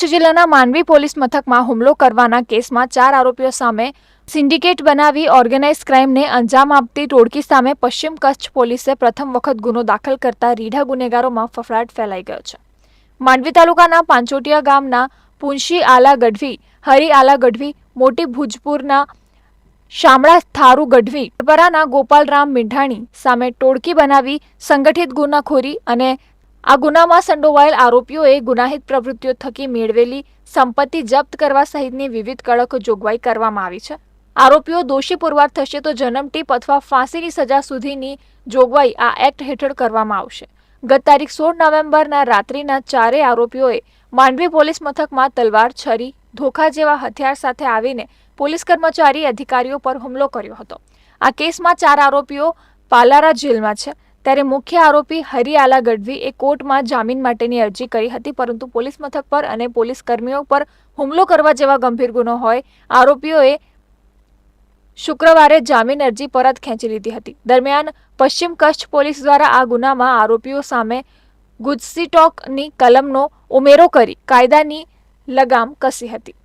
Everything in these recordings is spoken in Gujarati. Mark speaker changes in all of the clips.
Speaker 1: કચ્છ જિલ્લાના માંડવી પોલીસ મથકમાં હુમલો કરવાના કેસમાં ચાર આરોપીઓ સામે સિન્ડિકેટ બનાવી ઓર્ગેનાઇઝ ક્રાઇમને અંજામ આપતી ટોળકી સામે પશ્ચિમ કચ્છ પોલીસે પ્રથમ વખત ગુનો દાખલ કરતા રીઢા ગુનેગારોમાં ફફડાટ ફેલાઈ ગયો છે. માંડવી તાલુકાના પાંચોટિયા ગામના પુંશી આલા ગઢવી, હરી આલા ગઢવી, મોટી ભુજપુરના શામળા થારુ ગઢવી પરાના ગોપાલરામ મીંઢાણી સામે ટોળકી બનાવી સંગઠિત ગુનાખોરી અને આ ગુનામાં સંડોવાયેલ આરોપીઓએ ગુનાહિત પ્રવૃત્તિઓ થકી મેળવેલી સંપત્તિ જપ્ત કરવા સહિતની વિવિધ કડક જોગવાઈ કરવામાં આવી છે. આરોપીઓ દોષી પુરવાર થશે તો જન્મટીપ અથવા ફાંસીની સજા સુધીની જોગવાઈ આ એક્ટ હેઠળ કરવામાં આવશે. ગત તારીખ સોળ નવેમ્બરના રાત્રિના ચારેય આરોપીઓએ માંડવી પોલીસ મથકમાં તલવાર, છરી, ધોખા જેવા હથિયાર સાથે આવીને પોલીસ કર્મચારી અધિકારીઓ પર હુમલો કર્યો હતો. આ કેસમાં ચાર આરોપીઓ પાલારા જેલમાં છે. ત્યારે મુખ્ય આરોપી હરિયાલા ગઢવી એ કોર્ટમાં જામીન માટેની અરજી કરી હતી, પરંતુ પોલીસ મથક પર અને પોલીસ કર્મીઓ પર હુમલો કરવા જેવા ગંભીર ગુનો હોય, આરોપીઓએ શુક્રવારે જામીન અરજી પરત ખેંચી લીધી હતી. દરમિયાન પશ્ચિમ કચ્છ પોલીસ દ્વારા આ ગુનામાં આરોપીઓ સામે ગુજસીટોકની કલમનો ઉમેરો કરી કાયદાની લગામ કસી હતી.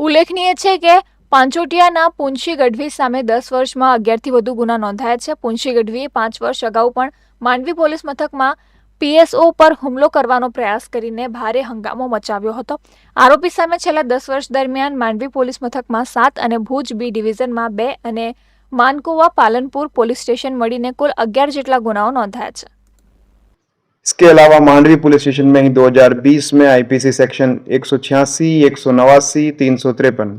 Speaker 1: ઉલ્લેખનીય છે કે પાંચોટિયાના પુંશી ગઢવી સામે દસ વર્ષમાં અગિયારથી વધુ ગુના નોંધાયા છે પુંશી ગઢવીએ પાંચ વર્ષ અગાઉ પણ માંડવી પોલીસ મથકમાં પીએસઓ પર હુમલો કરવાનો પ્રયાસ કરીને ભારે હંગામો મચાવ્યો હતો આરોપી સામે છેલ્લા દસ વર્ષ દરમિયાન માંડવી પોલીસ મથકમાં સાત અને ભુજ બી ડિવિઝનમાં બે અને માનકુવા પાલનપુર પોલીસ સ્ટેશન મળીને કુલ અગિયાર જેટલા ગુનાઓ નોંધાયા છે
Speaker 2: इसके अलावा मांडवी पुलिस स्टेशन में ही 2020 में आईपीसी सेक्शन एक सौ छियासी एक सौ नवासी तीन सौ तिरपन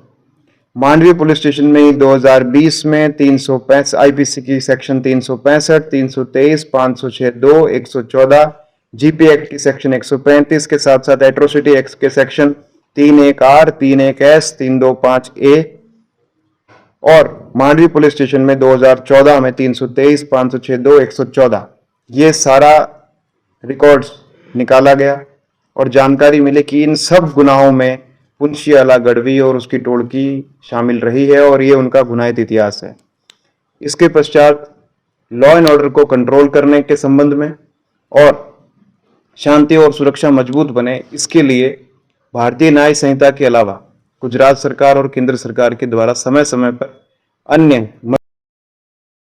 Speaker 2: मांडवी पुलिस स्टेशन में ही 2020 में तीन सौ पैंसठ आईपीसी की सेक्शन तीन सौ पैंसठ, तीन सौ तेईस, पाँच सौ छः दो, एक सौ चौदह जीपी एक्ट की सेक्शन एक सौ पैंतीस के साथ साथ एट्रोसिटी एक्ट के सेक्शन तीन एक आर, तीन एक एस तीन दो पाँच ए और मांडवी पुलिस स्टेशन में 2014 में तीन सौ तेईस, पाँच सौ छः दो, एक सौ चौदह। ये सारा रिकॉर्ड्स निकाला गया और जानकारी मिली कि इन सब गुनाहों में पुंशियाला गढ़वी और उसकी टोलकी शामिल रही है और ये उनका गुनाहित इतिहास है। इसके पश्चात लॉ एंड ऑर्डर को कंट्रोल करने के संबंध में और शांति और सुरक्षा मज़बूत बने, इसके लिए भारतीय न्याय संहिता के अलावा गुजरात सरकार और केंद्र सरकार के द्वारा समय समय पर अन्य